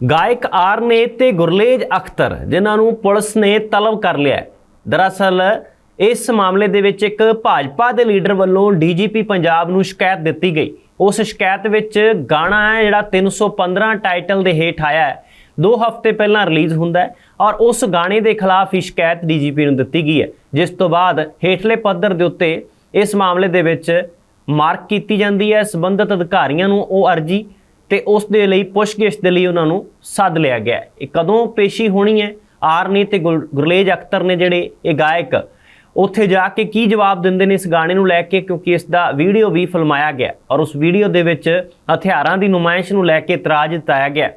ਗਾਇਕ ਆਰਨੇ ਤੇ ਗੁਰਲੇਜ ਅਖਤਰ, ਜਿਨ੍ਹਾਂ ਨੂੰ ਪੁਲਿਸ ਨੇ ਤਲਬ ਕਰ ਲਿਆ ਦਰਅਸਲ, ਇਸ ਮਾਮਲੇ ਦੇ ਵਿੱਚ ਇੱਕ ਭਾਜਪਾ ਦੇ ਲੀਡਰ ਵੱਲੋਂ ਡੀਜੀਪੀ ਪੰਜਾਬ ਨੂੰ ਸ਼ਿਕਾਇਤ ਦਿੱਤੀ ਗਈ। ਉਸ ਸ਼ਿਕਾਇਤ ਵਿੱਚ ਗਾਣਾ ਹੈ, ਜਿਹੜਾ 315 ਟਾਈਟਲ ਦੇ ਹੇਠ ਆਇਆ ਹੈ। ਦੋ ਹਫ਼ਤੇ ਪਹਿਲਾਂ ਰਿਲੀਜ਼ ਹੁੰਦਾ ਹੈ ਔਰ ਉਸ ਗਾਣੇ ਦੇ ਖਿਲਾਫ ਹੀ ਸ਼ਿਕਾਇਤ ਡੀਜੀਪੀ ਨੂੰ ਦਿੱਤੀ ਗਈ ਹੈ। ਜਿਸ ਤੋਂ ਬਾਅਦ ਹੇਠਲੇ ਪੱਧਰ ਦੇ ਉੱਤੇ ਇਸ ਮਾਮਲੇ ਦੇ ਵਿੱਚ ਮਾਰਕ ਕੀਤੀ ਜਾਂਦੀ ਹੈ। ਸੰਬੰਧਿਤ ਅਧਿਕਾਰੀਆਂ ਨੂੰ ਉਹ ਅਰਜੀ ਤੇ ਉਸ ਦੇ ਲਈ ਪੁੱਛਗਿੱਛ ਦੇ ਲਈ ਉਹਨਾਂ ਨੂੰ ਸੱਦ ਲਿਆ ਗਿਆ ਇਹ ਕਦੋਂ ਪੇਸ਼ੀ ਹੋਣੀ ਹੈ? ਆਰਨੀ ਤੇ ਗੁਰ- ਗੁਰਲੇਜ ਅਖਤਰ ਨੇ ਜਿਹੜੇ ਇਹ ਗਾਇਕ ਉੱਥੇ ਜਾ ਕੇ ਕੀ ਜਵਾਬ ਦਿੰਦੇ ਨੇ ਇਸ ਗਾਣੇ ਨੂੰ ਲੈ ਕੇ ਕਿਉਂਕਿ ਇਸ ਦਾ ਵੀਡੀਓ ਵੀ ਫਿਲਮਾਇਆ ਗਿਆ ਔਰ ਉਸ ਵੀਡੀਓ ਦੇ ਵਿੱਚ ਹਥਿਆਰਾਂ ਦੀ ਨੁਮਾਇਸ਼ ਨੂੰ ਲੈ ਕੇ ਇਤਰਾਜ਼ ਜਤਾਇਆ ਗਿਆ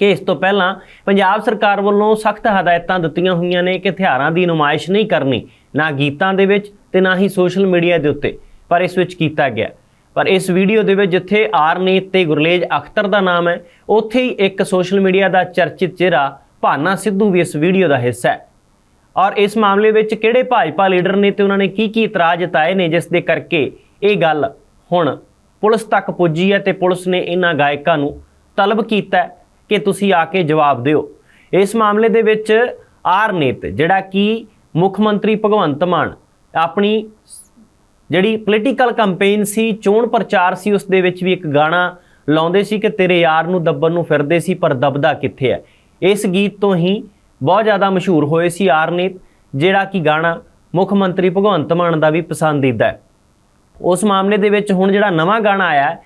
ਕਿ ਇਸ ਤੋਂ ਪਹਿਲਾਂ ਪੰਜਾਬ ਸਰਕਾਰ ਵੱਲੋਂ ਸਖਤ ਹਦਾਇਤਾਂ ਦਿੱਤੀਆਂ ਹੋਈਆਂ ਨੇ ਕਿ ਹਥਿਆਰਾਂ ਦੀ ਨੁਮਾਇਸ਼ ਨਹੀਂ ਕਰਨੀ, ਨਾ ਗੀਤਾਂ ਦੇ ਵਿੱਚ ਤੇ ਨਾ ਹੀ ਸੋਸ਼ਲ ਮੀਡੀਆ ਦੇ ਉੱਤੇ, ਪਰ ਇਸ ਵਿੱਚ ਕੀਤਾ ਗਿਆ ਪਰ ਇਸ ਵੀਡੀਓ ਦੇ ਵਿੱਚ ਜਿੱਥੇ ਆਰਨੀਤ ਤੇ ਗੁਰਲੇਜ ਅਖਤਰ ਦਾ ਨਾਮ ਹੈ, ਉੱਥੇ ਹੀ ਇੱਕ ਸੋਸ਼ਲ ਮੀਡੀਆ ਦਾ ਚਰਚਿਤ ਚਿਹਰਾ ਭਾਨਾ ਸਿੱਧੂ ਵੀ ਇਸ ਵੀਡੀਓ ਦਾ ਹਿੱਸਾ ਹੈ। ਔਰ ਇਸ ਮਾਮਲੇ ਵਿੱਚ ਕਿਹੜੇ ਭਾਜਪਾ ਲੀਡਰ ਨੇ ਤੇ ਉਹਨਾਂ ਨੇ ਕੀ ਕੀ ਇਤਰਾਜ਼ ਜਤਾਏ ਨੇ, ਜਿਸ ਦੇ ਕਰਕੇ ਇਹ ਗੱਲ ਹੁਣ ਪੁਲਿਸ ਤੱਕ ਪੁੱਜੀ ਹੈ ਤੇ ਪੁਲਿਸ ਨੇ ਇਹਨਾਂ ਗਾਇਕਾਂ ਨੂੰ ਤਲਬ ਕੀਤਾ ਕਿ ਤੁਸੀਂ ਆ ਕੇ ਜਵਾਬ ਦਿਓ। ਇਸ ਮਾਮਲੇ ਦੇ ਵਿੱਚ ਆਰਨੇਤ, ਜਿਹੜਾ ਕਿ ਮੁੱਖ ਮੰਤਰੀ ਭਗਵੰਤ ਮਾਨ ਆਪਣੀ ਜਿਹੜੀ ਪੋਲੀਟੀਕਲ ਕੈਂਪੇਨ ਸੀ, ਚੋਣ ਪ੍ਰਚਾਰ ਸੀ, ਉਸ ਦੇ ਵਿੱਚ ਵੀ ਇੱਕ ਗਾਣਾ ਲਾਉਂਦੇ ਸੀ ਕਿ ਤੇਰੇ ਯਾਰ ਨੂੰ ਦੱਬਣ ਨੂੰ ਫਿਰਦੇ ਸੀ, ਪਰ ਦਬਦਾ ਕਿੱਥੇ ਹੈ? ਇਸ ਗੀਤ ਤੋਂ ਹੀ ਬਹੁਤ ਜ਼ਿਆਦਾ ਮਸ਼ਹੂਰ ਹੋਏ ਸੀ ਆਰਨੀਤ, ਜਿਹੜਾ ਕਿ ਗਾਣਾ ਮੁੱਖ ਮੰਤਰੀ ਭਗਵੰਤ ਮਾਨ ਦਾ ਵੀ ਪਸੰਦੀਦਾ ਹੈ। ਉਸ ਮਾਮਲੇ ਦੇ ਵਿੱਚ ਹੁਣ ਜਿਹੜਾ ਨਵਾਂ ਗਾਣਾ ਆਇਆ ਹੈ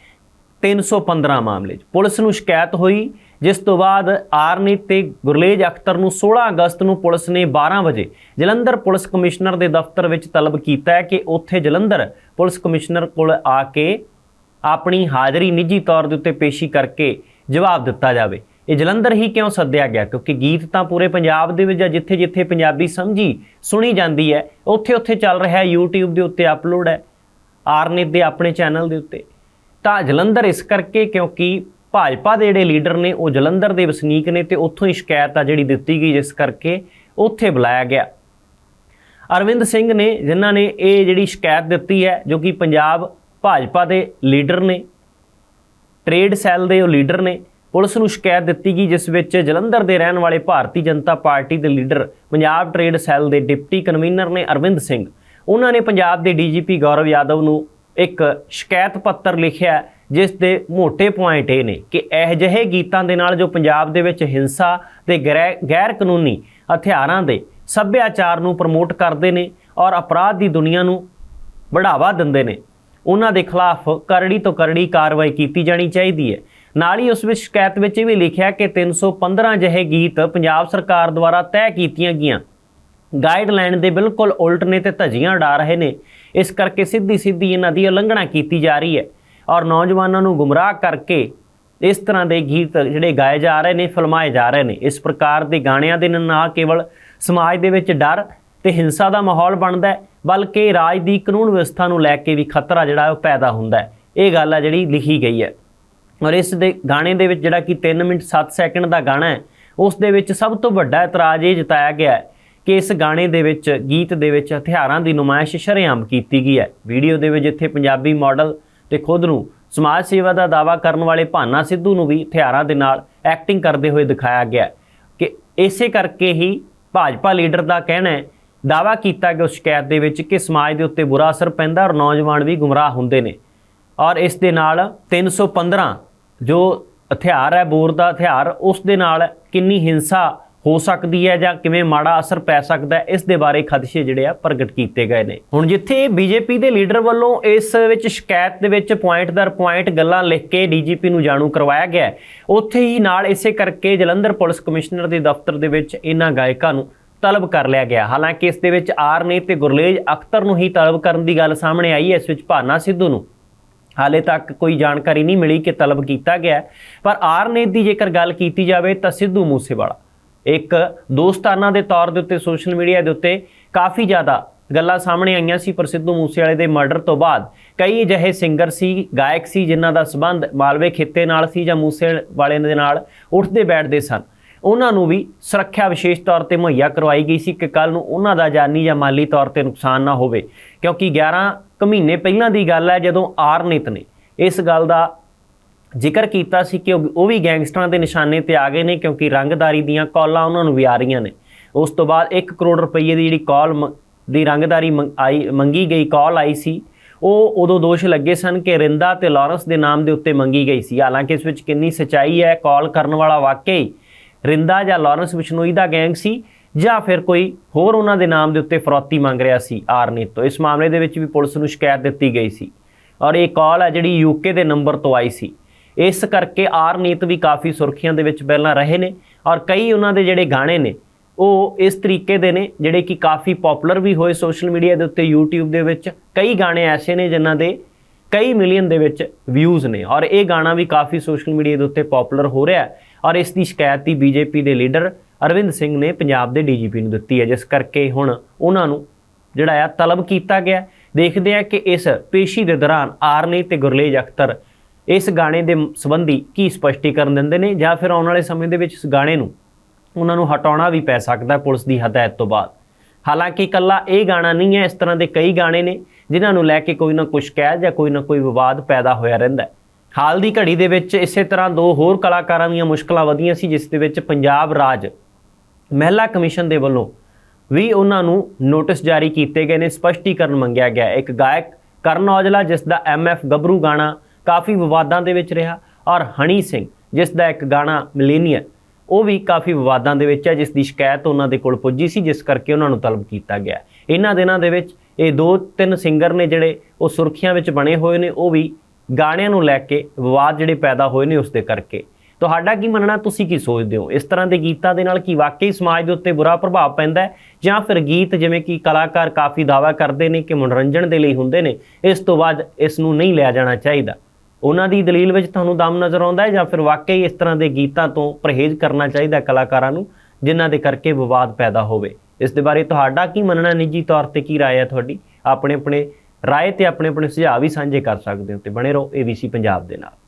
315 ਮਾਮਲੇ 'ਚ। ਪੁਲਿਸ ਨੂੰ ਸ਼ਿਕਾਇਤ ਹੋਈ ਜਿਸ ਤੋਂ ਬਾਅਦ ਆਰਨੀਤ ਤੇ ਗੁਰਲੇਜ ਅਖਤਰ ਨੂੰ 16 ਅਗਸਤ ਨੂੰ ਪੁਲਿਸ ਨੇ 12 ਵਜੇ ਜਲੰਧਰ ਪੁਲਿਸ ਕਮਿਸ਼ਨਰ ਦੇ ਦਫ਼ਤਰ ਵਿੱਚ ਤਲਬ ਕੀਤਾ ਹੈ ਕਿ ਉੱਥੇ ਜਲੰਧਰ ਪੁਲਿਸ ਕਮਿਸ਼ਨਰ ਕੋਲ ਆ ਕੇ ਆਪਣੀ ਹਾਜ਼ਰੀ ਨਿੱਜੀ ਤੌਰ ਦੇ ਉੱਤੇ ਪੇਸ਼ੀ ਕਰਕੇ ਜਵਾਬ ਦਿੱਤਾ ਜਾਵੇ। ਇਹ ਜਲੰਧਰ ਹੀ ਕਿਉਂ ਸੱਦਿਆ ਗਿਆ? ਕਿਉਂਕਿ ਗੀਤ ਤਾਂ ਪੂਰੇ ਪੰਜਾਬ ਦੇ ਵਿੱਚ ਜਾਂ ਜਿੱਥੇ-ਜਿੱਥੇ ਪੰਜਾਬੀ ਸਮਝੀ ਸੁਣੀ ਜਾਂਦੀ ਹੈ, ਉੱਥੇ-ਉੱਥੇ ਚੱਲ ਰਿਹਾ ਹੈ, YouTube ਦੇ ਉੱਤੇ ਅਪਲੋਡ ਹੈ, ਆਰਨਿਤ ਦੇ ਆਪਣੇ ਚੈਨਲ ਦੇ ਉੱਤੇ। ਤਾਂ ਜਲੰਧਰ ਇਸ ਕਰਕੇ ਕਿਉਂਕਿ ਭਾਜਪਾ ਦੇ ਜਿਹੜੇ ਲੀਡਰ ਨੇ, ਉਹ ਜਲੰਧਰ ਦੇ ਵਸਨੀਕ ਨੇ ਤੇ ਉੱਥੋਂ ਹੀ ਸ਼ਿਕਾਇਤ ਆ ਜਿਹੜੀ ਦਿੱਤੀ ਗਈ, ਜਿਸ ਕਰਕੇ ਉੱਥੇ ਬੁਲਾਇਆ ਗਿਆ। ਅਰਵਿੰਦ ਸਿੰਘ ਨੇ, ਜਿਨ੍ਹਾਂ ਨੇ ਇਹ ਜਿਹੜੀ ਸ਼ਿਕਾਇਤ ਦਿੱਤੀ ਹੈ, ਜੋ ਕਿ ਪੰਜਾਬ ਭਾਜਪਾ ਦੇ ਲੀਡਰ ਨੇ, ਟ੍ਰੇਡ ਸੈੱਲ ਦੇ ਉਹ ਲੀਡਰ ਨੇ, ਪੁਲਿਸ ਨੂੰ ਸ਼ਿਕਾਇਤ ਦਿੱਤੀ ਗਈ, ਜਿਸ ਵਿੱਚ ਜਲੰਧਰ ਦੇ ਰਹਿਣ ਵਾਲੇ ਭਾਰਤੀ ਜਨਤਾ ਪਾਰਟੀ ਦੇ ਲੀਡਰ, ਪੰਜਾਬ ਟ੍ਰੇਡ ਸੈੱਲ ਦੇ ਡਿਪਟੀ ਕਨਵੀਨਰ ਨੇ ਅਰਵਿੰਦ ਸਿੰਘ। ਉਹਨਾਂ ਨੇ ਪੰਜਾਬ ਦੇ ਡੀਜੀਪੀ ਗੌਰਵ ਯਾਦਵ ਨੂੰ ਇੱਕ ਸ਼ਿਕਾਇਤ ਪੱਤਰ ਲਿਖਿਆ ਜਿਸ ਦੇ ਮੋٹے ਪੁਆਇੰਟ ਇਹ ਨੇ ਕਿ ਇਹ ਜਿਹੇ ਗੀਤਾਂ ਦੇ ਨਾਲ ਜੋ ਪੰਜਾਬ ਦੇ ਵਿੱਚ ਹਿੰਸਾ ਤੇ ਗੈਰ ਗੈਰ ਕਾਨੂੰਨੀ ਹਥਿਆਰਾਂ ਦੇ ਸੱਭਿਆਚਾਰ ਨੂੰ ਪ੍ਰਮੋਟ ਕਰਦੇ ਨੇ ਔਰ ਅਪਰਾਧ ਦੀ ਦੁਨੀਆ ਨੂੰ ਬੜਾਵਾ ਦਿੰਦੇ ਨੇ, ਉਹਨਾਂ ਦੇ ਖਿਲਾਫ ਕਰੜੀ ਤੋਂ ਕਰੜੀ ਕਾਰਵਾਈ ਕੀਤੀ ਜਾਣੀ ਚਾਹੀਦੀ ਹੈ। ਨਾਲ ਹੀ ਉਸ ਵਿੱਚ ਸ਼ਿਕਾਇਤ ਵਿੱਚ ਇਹ ਵੀ ਲਿਖਿਆ ਕਿ 315 ਜਿਹੇ ਗੀਤ ਪੰਜਾਬ ਸਰਕਾਰ ਦੁਆਰਾ ਤੈਅ ਕੀਤੀਆਂ ਗਈਆਂ। ਗਾਈਡਲਾਈਨ ਦੇ ਬਿਲਕੁਲ ਉਲਟ ਨੇ ਤੇ ਧੱਜੀਆਂ ਉਡਾ ਰਹੇ ਨੇ। ਇਸ ਕਰਕੇ ਸਿੱਧੀ ਸਿੱਧੀ ਇਹਨਾਂ ਦੀ ਉਲੰਘਣਾ ਕੀਤੀ ਜਾ ਰਹੀ ਹੈ। ਔਰ ਨੌਜਵਾਨਾਂ ਨੂੰ ਗੁੰਮਰਾਹ ਕਰਕੇ ਇਸ ਤਰ੍ਹਾਂ ਦੇ ਗੀਤ ਜਿਹੜੇ ਗਾਏ ਜਾ ਰਹੇ ਨੇ, ਫਿਲਮਾਏ ਜਾ ਰਹੇ ਨੇ। ਇਸ ਪ੍ਰਕਾਰ ਦੇ ਗਾਣਿਆਂ ਦੇ ਨਾਲ ਨਾ ਕੇਵਲ ਸਮਾਜ ਦੇ ਵਿੱਚ ਡਰ ਤੇ ਹਿੰਸਾ ਦਾ ਮਾਹੌਲ ਬਣਦਾ ਹੈ, ਬਲਕਿ ਰਾਜ ਦੀ ਕਾਨੂੰਨ ਵਿਵਸਥਾ ਨੂੰ ਲੈ ਕੇ ਵੀ ਖਤਰਾ ਜਿਹੜਾ ਉਹ ਪੈਦਾ ਹੁੰਦਾ ਹੈ। ਇਹ ਗੱਲ ਆ ਜਿਹੜੀ ਲਿਖੀ ਗਈ ਹੈ। ਔਰ ਇਸ ਦੇ ਗਾਣੇ ਦੇ ਵਿੱਚ ਜਿਹੜਾ ਕਿ 3 ਮਿੰਟ 7 ਸੈਕਿੰਡ ਦਾ ਗਾਣਾ ਹੈ, ਉਸ ਦੇ ਵਿੱਚ ਸਭ ਤੋਂ ਵੱਡਾ ਇਤਰਾਜ਼ ਇਹ ਜਤਾਇਆ ਗਿਆ ਹੈ ਕਿ ਇਸ ਗਾਣੇ ਦੇ ਵਿੱਚ, ਗੀਤ ਦੇ ਵਿੱਚ ਹਥਿਆਰਾਂ ਦੀ ਨੁਮਾਇਸ਼ ਸ਼ਰੇਆਮ ਕੀਤੀ ਗਈ ਹੈ। ਵੀਡੀਓ ਦੇ ਵਿੱਚ ਜਿੱਥੇ ਪੰਜਾਬੀ ਮਾਡਲ ਤੇ ਖੁਦ ਨੂੰ ਸਮਾਜ ਸੇਵਾ ਦਾ ਦਾਵਾ ਕਰਨ ਵਾਲੇ ਭਾਨਾ ਸਿੱਧੂ ਨੂੰ ਵੀ ਹਥਿਆਰਾਂ ਦੇ ਨਾਲ ਐਕਟਿੰਗ ਕਰਦੇ ਹੋਏ ਦਿਖਾਇਆ ਗਿਆ ਕਿ ਇਸੇ ਕਰਕੇ ਹੀ ਭਾਜਪਾ ਲੀਡਰ ਦਾ ਕਹਿਣਾ ਹੈ ਦਾਵਾ ਕੀਤਾ ਗਿਆ ਉਸ ਸ਼ਿਕਾਇਤ ਦੇ ਵਿੱਚ ਕਿ ਸਮਾਜ ਦੇ ਉੱਤੇ ਬੁਰਾ ਅਸਰ ਪੈਂਦਾ ਔਰ ਨੌਜਵਾਨ ਵੀ ਗੁੰਮਰਾਹ ਹੁੰਦੇ ਨੇ। ਔਰ ਇਸ ਦੇ ਨਾਲ 315 ਜੋ ਹਥਿਆਰ ਹੈ, ਬੋਰ ਦਾ ਹਥਿਆਰ, ਉਸ ਦੇ ਨਾਲ ਕਿੰਨੀ ਹਿੰਸਾ ਹੋ ਸਕਦੀ ਹੈ ਜਾਂ ਕਿਵੇਂ ਮਾੜਾ ਅਸਰ ਪੈ ਸਕਦਾ ਹੈ, ਇਸ ਦੇ ਬਾਰੇ ਖਦਸ਼ੇ ਜਿਹੜੇ ਆ ਪ੍ਰਗਟ ਕੀਤੇ ਗਏ ਨੇ। ਹੁਣ ਜਿੱਥੇ ਬੀਜੇਪੀ ਦੇ ਲੀਡਰ ਵੱਲੋਂ ਇਸ ਵਿੱਚ ਸ਼ਿਕਾਇਤ ਦੇ ਵਿੱਚ ਪੁਆਇੰਟ ਦਰ ਪੁਆਇੰਟ ਗੱਲਾਂ ਲਿਖ ਕੇ ਡੀਜੀਪੀ ਨੂੰ ਜਾਣੂ ਕਰਵਾਇਆ ਗਿਆ ਉੱਥੇ ਹੀ ਨਾਲ ਇਸੇ ਕਰਕੇ ਜਲੰਧਰ ਪੁਲਿਸ ਕਮਿਸ਼ਨਰ ਦੇ ਦਫ਼ਤਰ ਦੇ ਵਿੱਚ ਇਹਨਾਂ ਗਾਇਕਾਂ ਨੂੰ ਤਲਬ ਕਰ ਲਿਆ ਗਿਆ। ਹਾਲਾਂਕਿ ਇਸ ਦੇ ਵਿੱਚ ਆਰ ਨੇ ਤੇ ਗੁਰਲੇਜ ਅਖਤਰ ਨੂੰ ਹੀ ਤਲਬ ਕਰਨ ਦੀ ਗੱਲ ਸਾਹਮਣੇ ਆਈ ਹੈ ਇਸ ਵਿੱਚ ਭਾਨਾ ਸਿੱਧੂ ਨੂੰ। ਹਾਲੇ ਤੱਕ ਕੋਈ ਜਾਣਕਾਰੀ ਨਹੀਂ ਮਿਲੀ ਕਿ ਤਲਬ ਕੀਤਾ ਗਿਆ ਪਰ ਆਰ ਨੇ ਦੀ ਜੇਕਰ ਗੱਲ ਕੀਤੀ ਜਾਵੇ ਤਾਂ ਸਿੱਧੂ ਮੂਸੇਵਾਲਾ। ਇੱਕ ਦੋਸਤਾਨਾ ਦੇ ਤੌਰ ਦੇ ਉੱਤੇ ਸੋਸ਼ਲ ਮੀਡੀਆ ਦੇ ਉੱਤੇ ਕਾਫੀ ਜ਼ਿਆਦਾ ਗੱਲਾਂ ਸਾਹਮਣੇ ਆਈਆਂ ਸੀ ਪਰ ਸਿੱਧੂ ਮੂਸੇਵਾਲੇ ਦੇ ਮਰਡਰ ਤੋਂ ਬਾਅਦ। ਕਈ ਅਜਿਹੇ ਸਿੰਗਰ ਸੀ, ਗਾਇਕ ਸੀ, ਜਿਨ੍ਹਾਂ ਦਾ ਸਬੰਧ ਮਾਲਵੇ ਖਿੱਤੇ ਨਾਲ ਸੀ ਜਾਂ ਮੂਸੇਵਾਲੇ ਦੇ ਨਾਲ ਉੱਠਦੇ ਬੈਠਦੇ ਸਨ। ਉਹਨਾਂ ਨੂੰ ਵੀ ਸੁਰੱਖਿਆ ਵਿਸ਼ੇਸ਼ ਤੌਰ ਤੇ ਮੁਹੱਈਆ ਕਰਵਾਈ ਗਈ ਸੀ ਕਿ ਕੱਲ ਨੂੰ ਉਹਨਾਂ ਦਾ ਜਾਨੀ ਜਾਂ ਮਾਲੀ ਤੌਰ ਤੇ ਨੁਕਸਾਨ ਨਾ ਹੋਵੇ। ਕਿਉਂਕਿ 11 ਕੁ ਮਹੀਨੇ ਪਹਿਲਾਂ ਦੀ ਗੱਲ ਹੈ ਜਦੋਂ ਆਰਨਿਤ ਨੇ ਇਸ ਗੱਲ ਦਾ ਜ਼ਿਕਰ ਕੀਤਾ ਸੀ ਕਿ ਉਹ ਵੀ ਗੈਂਗਸਟਰਾਂ ਦੇ ਨਿਸ਼ਾਨੇ ਤੇ ਆ ਗਏ ਨੇ ਕਿਉਂਕਿ ਰੰਗਦਾਰੀ ਦੀਆਂ ਕਾਲਾਂ ਉਹਨਾਂ ਨੂੰ ਵੀ ਆ ਰਹੀਆਂ ਨੇ। ਉਸ ਤੋਂ ਬਾਅਦ 1 ਕਰੋੜ ਰੁਪਏ ਦੀ ਜਿਹੜੀ ਕਾਲ ਦੀ ਰੰਗਦਾਰੀ ਮੰਗ- ਆਈ ਮੰਗੀ ਗਈ, ਕਾਲ ਆਈ ਸੀ। ਉਹ ਉਦੋਂ ਦੋਸ਼ ਲੱਗੇ ਸਨ ਕਿ ਰਿੰਦਾ ਤੇ ਲਾਰੈਂਸ ਦੇ ਨਾਮ ਦੇ ਉੱਤੇ ਮੰਗੀ ਗਈ ਸੀ। ਹਾਲਾਂਕਿ ਇਸ ਵਿੱਚ ਕਿੰਨੀ ਸਚਾਈ ਹੈ, ਕਾਲ ਕਰਨ ਵਾਲਾ ਵਾਕਈ ਰਿੰਦਾ ਜਾਂ ਲਾਰੈਂਸ ਬਿਸ਼ਨੋਈ ਦਾ ਗੈਂਗ ਸੀ ਜਾਂ ਫਿਰ ਕੋਈ ਹੋਰ ਉਹਨਾਂ ਦੇ ਨਾਮ ਦੇ ਉੱਤੇ ਫਰੋਤੀ ਮੰਗ ਰਿਹਾ ਸੀ ਆਰਨੀਤ ਤੋਂ। ਇਸ ਮਾਮਲੇ ਦੇ ਵਿੱਚ ਵੀ ਪੁਲਿਸ ਨੂੰ ਸ਼ਿਕਾਇਤ ਦਿੱਤੀ ਗਈ ਸੀ। ਔਰ ਇਹ ਕਾਲ ਹੈ ਜਿਹੜੀ ਯੂਕੇ ਦੇ ਨੰਬਰ ਤੋਂ ਆਈ ਸੀ। ਇਸ ਕਰਕੇ ਆਰਨੀਤ ਵੀ ਕਾਫੀ ਸੁਰਖੀਆਂ ਦੇ ਵਿੱਚ ਪਹਿਲਾਂ ਰਹੇ ਨੇ ਔਰ ਕਈ ਉਹਨਾਂ ਦੇ ਜਿਹੜੇ ਗਾਣੇ ਨੇ, ਉਹ ਇਸ ਤਰੀਕੇ ਦੇ ਨੇ ਜਿਹੜੇ ਕਿ ਕਾਫੀ ਪਪੂਲਰ ਵੀ ਹੋਏ ਸੋਸ਼ਲ ਮੀਡੀਆ ਦੇ ਉੱਤੇ, YouTube ਦੇ ਵਿੱਚ। ਕਈ ਗਾਣੇ ਐਸੇ ਨੇ ਜਿਨ੍ਹਾਂ ਦੇ ਕਈ ਮਿਲੀਅਨ ਦੇ ਵਿੱਚ ਵਿਊਜ਼ ਨੇ ਔਰ ਇਹ ਗਾਣਾ ਵੀ ਕਾਫੀ ਸੋਸ਼ਲ ਮੀਡੀਆ ਦੇ ਉੱਤੇ ਪਪੂਲਰ ਹੋ ਰਿਹਾ ਹੈ ਔਰ ਇਸ ਦੀ ਸ਼ਿਕਾਇਤ ਹੀ ਬੀਜੇਪੀ ਦੇ ਲੀਡਰ ਅਰਵਿੰਦ ਸਿੰਘ ਨੇ ਪੰਜਾਬ ਦੇ ਡੀਜੀਪੀ ਨੂੰ ਦਿੱਤੀ ਹੈ, ਜਿਸ ਕਰਕੇ ਹੁਣ ਉਹਨਾਂ ਨੂੰ ਜਿਹੜਾ ਆ ਤਲਬ ਕੀਤਾ ਗਿਆ। ਦੇਖਦੇ ਆ ਕਿ ਇਸ ਪੇਸ਼ੀ ਦੇ ਦੌਰਾਨ ਆਰਨੇ ਤੇ ਗੁਰਲੇਜ ਅਖਤਰ ਇਸ ਗਾਣੇ ਦੇ ਸੰਬੰਧੀ ਕੀ ਸਪਸ਼ਟੀਕਰਨ ਦਿੰਦੇ ਨੇ ਜਾਂ ਫਿਰ ਆਉਣ ਵਾਲੇ ਸਮੇਂ ਦੇ ਵਿੱਚ ਇਸ ਗਾਣੇ ਨੂੰ ਉਹਨਾਂ ਨੂੰ ਹਟਾਉਣਾ ਵੀ ਪੈ ਸਕਦਾ ਪੁਲਿਸ ਦੀ ਹਦਾਇਤ ਤੋਂ ਬਾਅਦ। ਹਾਲਾਂਕਿ ਇਕੱਲਾ ਇਹ ਗਾਣਾ ਨਹੀਂ ਹੈ, ਇਸ ਤਰ੍ਹਾਂ ਦੇ ਕਈ ਗਾਣੇ ਨੇ ਜਿਨ੍ਹਾਂ ਨੂੰ ਲੈ ਕੇ ਕੋਈ ਨਾ ਕੁਝ ਕਹਿ ਜਾਂ ਕੋਈ ਨਾ ਕੋਈ ਵਿਵਾਦ ਪੈਦਾ ਹੋਇਆ ਰਹਿੰਦਾ ਹਾਲ ਦੀ ਘੜੀ ਦੇ ਵਿੱਚ ਇਸੇ ਤਰ੍ਹਾਂ ਦੋ ਹੋਰ ਕਲਾਕਾਰਾਂ ਦੀਆਂ ਮੁਸ਼ਕਲਾਂ ਵਧੀਆਂ ਸੀ, ਜਿਸ ਦੇ ਵਿੱਚ ਪੰਜਾਬ ਰਾਜ ਮਹਿਲਾ ਕਮਿਸ਼ਨ ਦੇ ਵੱਲੋਂ ਵੀ ਉਹਨਾਂ ਨੂੰ ਨੋਟਿਸ ਜਾਰੀ ਕੀਤੇ ਗਏ ਨੇ। ਸਪਸ਼ਟੀਕਰਨ ਮੰਗਿਆ ਗਿਆ ਇੱਕ ਗਾਇਕ ਕਰਨ ਔਜਲਾ, ਜਿਸ ਦਾ ਐਮਐਫ ਗੱਭਰੂ ਗਾਣਾ ਕਾਫੀ ਵਿਵਾਦਾਂ ਦੇ ਵਿੱਚ ਰਿਹਾ ਔਰ ਹਨੀ ਸਿੰਘ, ਜਿਸ ਦਾ ਇੱਕ ਗਾਣਾ ਮਿਲੇਨੀਅਰ ਉਹ ਵੀ ਕਾਫੀ ਵਿਵਾਦਾਂ ਦੇ ਵਿੱਚ ਹੈ, ਜਿਸ ਦੀ ਸ਼ਿਕਾਇਤ ਉਹਨਾਂ ਦੇ ਕੋਲ ਪੁੱਜੀ ਸੀ, ਜਿਸ ਕਰਕੇ ਉਹਨਾਂ ਨੂੰ ਤਲਬ ਕੀਤਾ ਗਿਆ। ਇਹਨਾਂ ਦਿਨਾਂ ਦੇ ਵਿੱਚ ਇਹ ਦੋ ਤਿੰਨ ਸਿੰਗਰ ਨੇ ਜਿਹੜੇ ਉਹ ਸੁਰਖੀਆਂ ਵਿੱਚ ਬਣੇ ਹੋਏ ਨੇ, ਉਹ ਵੀ ਗਾਣਿਆਂ ਨੂੰ ਲੈ ਕੇ ਵਿਵਾਦ ਜਿਹੜੇ ਪੈਦਾ ਹੋਏ ਨੇ ਉਸ ਦੇ ਕਰਕੇ। ਤੁਹਾਡਾ ਕੀ ਮੰਨਣਾ, ਤੁਸੀਂ ਕੀ ਸੋਚਦੇ ਹੋ? ਇਸ ਤਰ੍ਹਾਂ ਦੇ ਗੀਤਾਂ ਦੇ ਨਾਲ ਕੀ ਵਾਕਈ ਸਮਾਜ ਦੇ ਉੱਤੇ ਬੁਰਾ ਪ੍ਰਭਾਵ ਪੈਂਦਾ ਹੈ? ਜਾਂ ਫਿਰ ਗੀਤ ਜਿਵੇਂ ਕਿ ਕਲਾਕਾਰ ਕਾਫੀ ਦਾਅਵਾ ਕਰਦੇ ਨੇ ਕਿ ਮਨੋਰੰਜਨ ਦੇ ਲਈ ਹੁੰਦੇ ਨੇ, ਇਸ ਤੋਂ ਬਾਅਦ ਇਸ ਨੂੰ ਨਹੀਂ ਲਿਆ ਜਾਣਾ ਚਾਹੀਦਾ। ਉਹਨਾਂ ਦੀ ਦਲੀਲ ਵਿੱਚ ਤੁਹਾਨੂੰ ਦਮ ਨਜ਼ਰ ਆਉਂਦਾ ਹੈ ਜਾਂ ਫਿਰ ਵਾਕਈ ਇਸ ਤਰ੍ਹਾਂ ਦੇ ਗੀਤਾਂ ਤੋਂ ਪਰਹੇਜ਼ ਕਰਨਾ ਚਾਹੀਦਾ ਕਲਾਕਾਰਾਂ ਨੂੰ ਜਿਨ੍ਹਾਂ ਦੇ ਕਰਕੇ ਵਿਵਾਦ ਪੈਦਾ ਹੋਵੇ ਇਸ ਦੇ ਬਾਰੇ ਤੁਹਾਡਾ ਕੀ ਮੰਨਣਾ ਨਿੱਜੀ ਤੌਰ ਤੇ ਕੀ رائے ਹੈ ਤੁਹਾਡੀ ਆਪਣੇ ਆਪਣੇ ਰਾਏ ਤੇ ਆਪਣੇ ਆਪਣੇ ਸੁਝਾਅ ਵੀ ਸਾਂਝੇ ਕਰ ਸਕਦੇ ਹੋ ਤੇ ਬਣੇ ਰਹੋ ABC ਪੰਜਾਬ ਦੇ ਨਾਲ